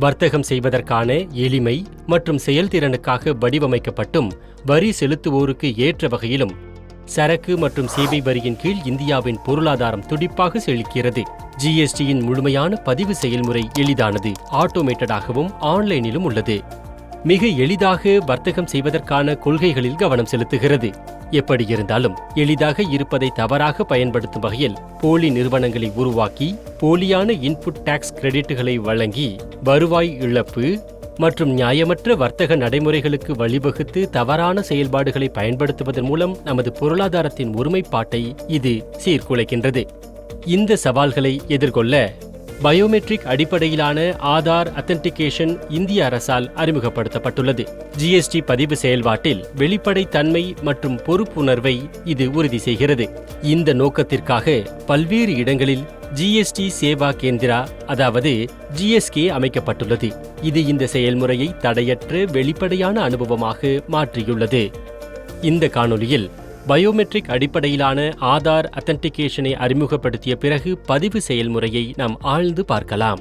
வர்த்தகம் செய்வதற்கான எளிமை மற்றும் செயல்திறனுக்காக வடிவமைக்கப்பட்டும் வரி செலுத்துவோருக்கு ஏற்ற வகையிலும் சரக்கு மற்றும் சேவை வரியின் கீழ் இந்தியாவின் பொருளாதாரம் துடிப்பாக செழிக்கிறது. ஜிஎஸ்டியின் முழுமையான பதிவு செயல்முறை எளிதானது. ஆட்டோமேட்டடாகவும் ஆன்லைனிலும் உள்ளது. மிக எளிதாக வர்த்தகம் செய்வதற்கான கொள்கைகளில் கவனம் செலுத்துகிறது. எப்படி இருந்தாலும் எளிதாக இருப்பதை தவறாக பயன்படுத்தும் வகையில் போலி நிறுவனங்களை உருவாக்கி போலியான இன்புட் டாக்ஸ் கிரெடிட்டுகளை வழங்கி வருவாய் இழப்பு மற்றும் நியாயமற்ற வர்த்தக நடைமுறைகளுக்கு வழிவகுத்து தவறான செயல்பாடுகளை பயன்படுத்துவதன் மூலம் நமது பொருளாதாரத்தின் ஒருமைப்பாட்டை இது சீர்குலைக்கின்றது. இந்த சவால்களை எதிர்கொள்ள பயோமெட்ரிக் அடிப்படையிலான ஆதார் அத்தன்டிகேஷன் இந்திய அரசால் அறிமுகப்படுத்தப்பட்டுள்ளது. ஜிஎஸ்டி பதிவு செயல்பாட்டில் வெளிப்படைத்தன்மை மற்றும் பொறுப்புணர்வை இது உறுதி செய்கிறது. இந்த நோக்கத்திற்காக பல்வேறு இடங்களில் ஜிஎஸ்டி சேவா கேந்திரா அதாவது ஜிஎஸ்கே அமைக்கப்பட்டுள்ளது. இது இந்த செயல்முறையை தடையற்ற வெளிப்படையான அனுபவமாக மாற்றியுள்ளது. இந்த காணொலியில் பயோமெட்ரிக் அடிப்படையிலான ஆதார் அத்தன்டிகேஷனை அறிமுகப்படுத்திய பிறகு பதிவு செயல்முறையை நாம் ஆழ்ந்து பார்க்கலாம்.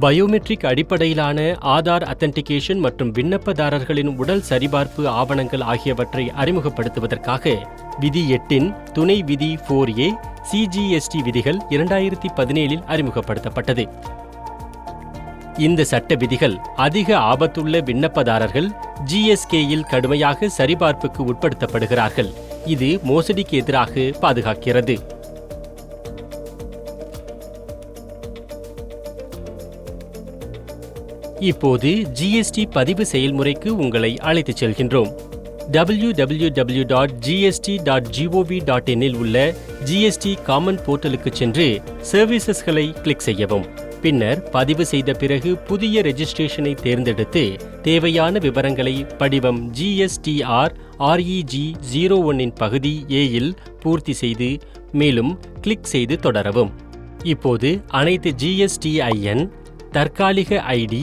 பயோமெட்ரிக் அடிப்படையிலான ஆதார் அத்தன்டிகேஷன் மற்றும் விண்ணப்பதாரர்களின் உடல் சரிபார்ப்பு ஆவணங்கள் ஆகியவற்றை அறிமுகப்படுத்துவதற்காக விதி எட்டின் துணை விதி ஃபோர் ஏ சிஜிஎஸ்டி விதிகள் இரண்டாயிரத்தி பதினேழில் அறிமுகப்படுத்தப்பட்டது. இந்த சட்ட விதிகள் அதிக ஆபத்துள்ள விண்ணப்பதாரர்கள் ஜிஎஸ்கேயில் கடுமையாக சரிபார்ப்புக்கு உட்படுத்தப்படுகிறார்கள். இது மோசடிக்கு எதிராக பாதுகாக்கிறது. இப்போது ஜிஎஸ்டி பதிவு செயல்முறைக்கு உங்களை அழைத்துச் செல்கின்றோம். W W W dot GST dot G O V dot இல் உள்ள ஜிஎஸ்டி காமன் போர்ட்டலுக்கு சென்று சர்வீசஸ்களை கிளிக் செய்யவும். பின்னர் பதிவு செய்த பிறகு புதிய ரெஜிஸ்ட்ரேஷனை தேர்ந்தெடுத்து தேவையான விவரங்களை படிவம் ஜிஎஸ்டிஆர் ஆர்இஜி ஜீரோ ஒன்னின் பகுதி ஏயில் பூர்த்தி செய்து மேலும் கிளிக் செய்து தொடரவும். இப்போது அனைத்து ஜிஎஸ்டிஐஎன் தற்காலிக ஐடி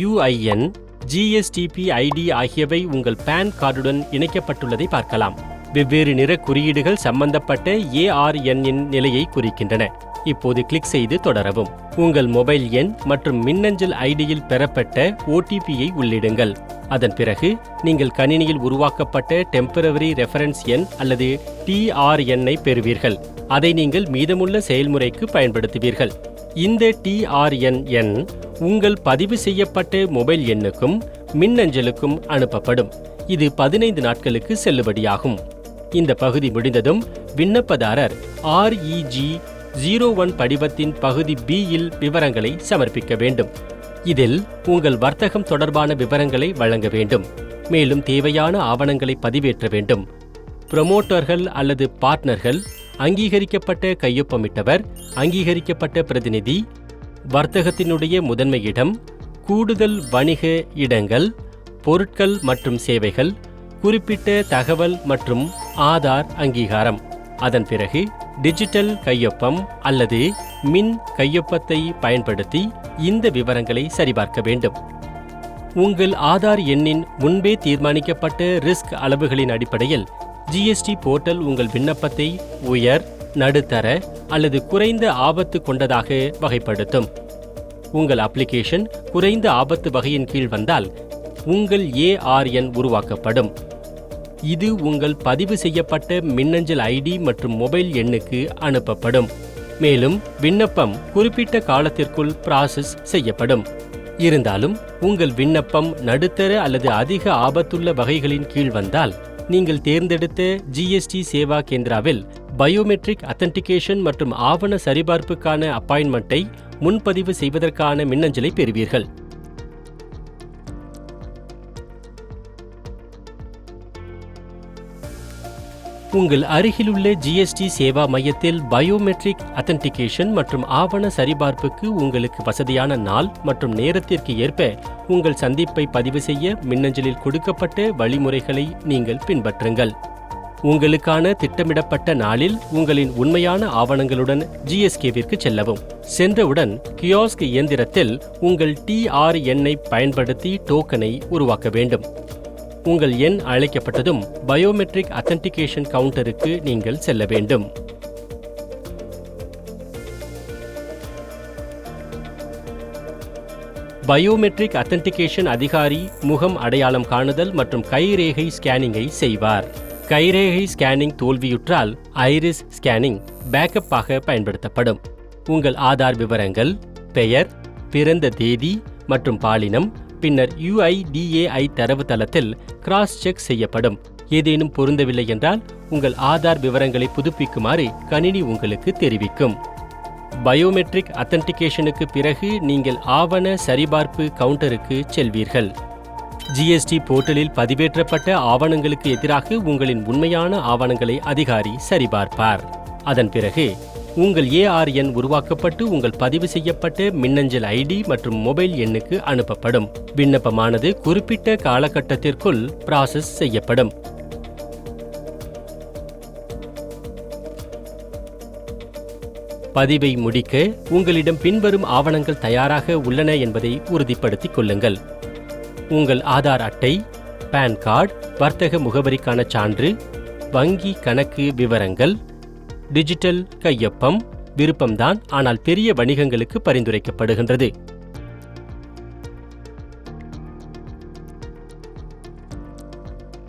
யுஐஎன் ஜிஎஸ்டிபி ஐடி ஆகியவை உங்கள் பான் கார்டுடன் இணைக்கப்பட்டுள்ளதை பார்க்கலாம். வெவ்வேறு நிற குறியீடுகள் சம்பந்தப்பட்ட ஏஆர்என் நிலையை குறிக்கின்றன. இப்போது கிளிக் செய்து தொடரவும். உங்கள் மொபைல் எண் மற்றும் மின்னஞ்சல் ஐடியில் பெறப்பட்ட ஓடிபியை உள்ளிடுங்கள். அதன் பிறகு நீங்கள் கணினியில் உருவாக்கப்பட்ட டெம்பரவரி ரெஃபரன்ஸ் எண் அல்லது டிஆர்என் பெறுவீர்கள். அதை நீங்கள் மீதமுள்ள செயல்முறைக்கு பயன்படுத்துவீர்கள். இந்த டிஆர்என் எண் உங்கள் பதிவு செய்யப்பட்ட மொபைல் எண்ணுக்கும் மின்னஞ்சலுக்கும் அனுப்பப்படும். இது பதினைந்து நாட்களுக்கு செல்லுபடியாகும். இந்த பகுதி முடிந்ததும் விண்ணப்பதாரர் ஆர்இஜி ஜீரோ ஒன் படிவத்தின் பகுதி பி இல் விவரங்களை சமர்ப்பிக்க வேண்டும். இதில் உங்கள் வர்த்தகம் தொடர்பான விவரங்களை வழங்க வேண்டும். மேலும் தேவையான ஆவணங்களை பதிவேற்ற வேண்டும். புரமோட்டர்கள் அல்லது பார்ட்னர்கள் அங்கீகரிக்கப்பட்ட கையொப்பமிட்டவர் அங்கீகரிக்கப்பட்ட பிரதிநிதி வர்த்தகத்தினுடைய முதன்மை இடம் கூடுதல் வணிக இடங்கள் பொருட்கள் மற்றும் சேவைகள் குறிப்பிட்ட தகவல் மற்றும் ஆதார் அங்கீகாரம். அதன் பிறகு டிஜிட்டல் கையொப்பம் அல்லது மின் கையொப்பத்தை பயன்படுத்தி இந்த விவரங்களை சரிபார்க்க வேண்டும். உங்கள் ஆதார் எண்ணின் முன்பே தீர்மானிக்கப்பட்ட ரிஸ்க் அளவுகளின் அடிப்படையில் ஜிஎஸ்டி போர்ட்டல் உங்கள் விண்ணப்பத்தை உயர் நடுத்தர அல்லது குறைந்த ஆபத்து கொண்டதாக வகைப்படுத்தும். உங்கள் அப்ளிகேஷன் குறைந்த ஆபத்து வகையின் கீழ் வந்தால் உங்கள் ஏஆர்என் உருவாக்கப்படும். இது உங்கள் பதிவு செய்யப்பட்ட மின்னஞ்சல் ஐடி மற்றும் மொபைல் எண்ணுக்கு அனுப்பப்படும். மேலும் விண்ணப்பம் குறிப்பிட்ட காலத்திற்குள் ப்ராசஸ் செய்யப்படும். இருந்தாலும் உங்கள் விண்ணப்பம் நடுத்தர அல்லது அதிக ஆபத்துள்ள வகைகளின் கீழ் வந்தால் நீங்கள் தேர்ந்தெடுத்த ஜிஎஸ்டி சேவா கேந்திராவில் பயோமெட்ரிக் அத்தன்டிகேஷன் மற்றும் ஆவண சரிபார்ப்புக்கான அப்பாயின்மெண்ட்டை முன்பதிவு செய்வதற்கான மின்னஞ்சலை பெறுவீர்கள். உங்கள் அருகிலுள்ள ஜிஎஸ்டி சேவா மையத்தில் பயோமெட்ரிக் அத்தன்டிகேஷன் மற்றும் ஆவண சரிபார்ப்புக்கு உங்களுக்கு வசதியான நாள் மற்றும் நேரத்திற்கு ஏற்ப உங்கள் சந்திப்பை பதிவு செய்ய மின்னஞ்சலில் கொடுக்கப்பட்ட வழிமுறைகளை நீங்கள் பின்பற்றுங்கள். உங்களுக்கான திட்டமிடப்பட்ட நாளில் உங்களின் உண்மையான ஆவணங்களுடன் ஜிஎஸ்கேவிற்கு செல்லவும். சென்றவுடன் கியோஸ்க் இயந்திரத்தில் உங்கள் டிஆர்என் பயன்படுத்தி டோக்கனை உருவாக்க வேண்டும். உங்கள் எண் அழைக்கப்பட்டதும் பயோமெட்ரிக் அத்தன்டிகேஷன் கவுண்டருக்கு நீங்கள் செல்ல வேண்டும். பயோமெட்ரிக் அத்தன்டிகேஷன் அதிகாரி முகம் அடையாளம் காணுதல் மற்றும் கைரேகை ஸ்கேனிங்கை செய்வார். கைரேகை ஸ்கேனிங் தோல்வியுற்றால் ஐரிஸ் ஸ்கேனிங் பேக்கப்பாக பயன்படுத்தப்படும். உங்கள் ஆதார் விவரங்கள் பெயர் பிறந்த தேதி மற்றும் பாலினம் பின்னர் யுஐடிஏஐ தரவுத்தளத்தில் கிராஸ் செக் செய்யப்படும். ஏதேனும் பொருந்தவில்லை என்றால் உங்கள் ஆதார் விவரங்களை புதுப்பிக்குமாறு கணினி உங்களுக்கு தெரிவிக்கும். பயோமெட்ரிக் அத்தன்டிகேஷனுக்கு பிறகு நீங்கள் ஆவண சரிபார்ப்பு கவுண்டருக்கு செல்வீர்கள். ஜிஎஸ்டி போர்ட்டலில் பதிவேற்றப்பட்ட ஆவணங்களுக்கு எதிராக உங்களின் உண்மையான ஆவணங்களை அதிகாரி சரிபார்ப்பார். அதன் பிறகு உங்கள் ஏஆர்என் உருவாக்கப்பட்டு உங்கள் பதிவு செய்யப்பட்ட மின்னஞ்சல் ஐடி மற்றும் மொபைல் எண்ணுக்கு அனுப்பப்படும். விண்ணப்பமானது குறிப்பிட்ட காலகட்டத்திற்குள் ப்ராசஸ் செய்யப்படும். பதிவை முடிக்க உங்களிடம் பின்வரும் ஆவணங்கள் தயாராக உள்ளன என்பதை உறுதிப்படுத்திக் கொள்ளுங்கள். உங்கள் ஆதார் அட்டை பான் கார்டு வர்த்தக முகவரிக்கான சான்று வங்கி கணக்கு விவரங்கள் டிஜிட்டல் கையொப்பம் விருப்பம்தான் ஆனால் பெரிய வணிகங்களுக்கு பரிந்துரைக்கப்படுகின்றது.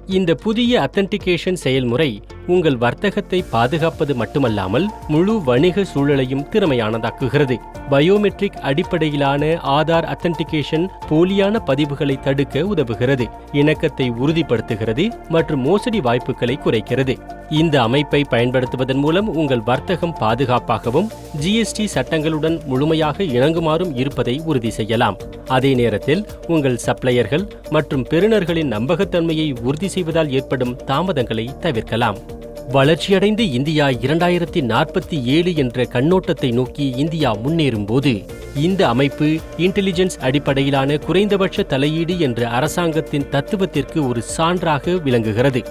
இந்த புதிய அத்தன்டிகேஷன் செயல்முறை உங்கள் வர்த்தகத்தை பாதுகாப்பது மட்டுமல்லாமல் முழு வணிக சூழலையும் திறமையானதாக்குகிறது. பயோமெட்ரிக் அடிப்படையிலான ஆதார் அத்தன்டிகேஷன் போலியான பதிவுகளை தடுக்க உதவுகிறது. இணக்கத்தை உறுதிப்படுத்துகிறது மற்றும் மோசடி வாய்ப்புகளை குறைக்கிறது. இந்த அமைப்பை பயன்படுத்துவதன் மூலம் உங்கள் வர்த்தகம் பாதுகாப்பாகவும் ஜிஎஸ்டி சட்டங்களுடன் முழுமையாக இணங்குமாறும் இருப்பதை உறுதி செய்யலாம். அதே நேரத்தில் உங்கள் சப்ளையர்கள் மற்றும் பெறுநர்களின் நம்பகத்தன்மையை உறுதி செய்வதால் ஏற்படும் தாமதங்களை தவிர்க்கலாம். வளர்ச்சியடைந்த இந்தியா இரண்டாயிரத்தி நாற்பத்தி ஏழு என்ற கண்ணோட்டத்தை நோக்கி இந்தியா முன்னேறும் போது இந்த அமைப்பு இன்டெலிஜென்ஸ் அடிப்படையிலான குறைந்தபட்ச தலையீடு என்ற அரசாங்கத்தின் தத்துவத்திற்கு ஒரு சான்றாக விளங்குகிறது.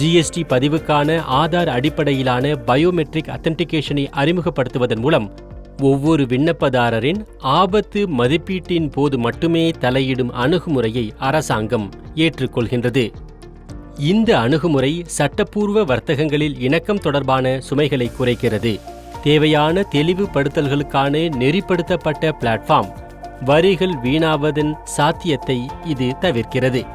ஜிஎஸ்டி பதிவுக்கான ஆதார் அடிப்படையிலான பயோமெட்ரிக் அத்தன்டிகேஷனை அறிமுகப்படுத்துவதன் மூலம் ஒவ்வொரு விண்ணப்பதாரரின் ஆபத்து மதிப்பீட்டின் போது மட்டுமே தலையிடும் அணுகுமுறையை அரசாங்கம் ஏற்றுக்கொள்கின்றது. இந்த அணுகுமுறை சட்டப்பூர்வ வர்த்தகங்களில் இணக்கம் தொடர்பான சுமைகளை குறைக்கிறது. தேவையான தெளிவுபடுத்தல்களுக்கான நெறிப்படுத்தப்பட்ட பிளாட்ஃபார்ம் வரிகள் வீணாவதன் சாத்தியத்தை இது தவிர்க்கிறது.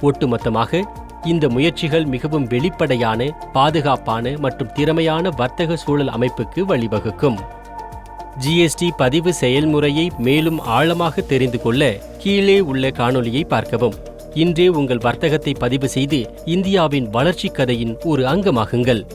ஒட்டுமொத்தமாக இந்த முயற்சிகள் மிகவும் வெளிப்படையான பாதுகாப்பான மற்றும் திறமையான வர்த்தக சூழல் அமைப்புக்கு வழிவகுக்கும். ஜிஎஸ்டி பதிவு செயல்முறையை மேலும் ஆழமாக தெரிந்து கொள்ள கீழே உள்ள காணொலியை பார்க்கவும். இன்றே உங்கள் வர்த்தகத்தை பதிவு செய்து இந்தியாவின் வளர்ச்சிக் கதையின் ஒரு அங்கமாகுங்கள்.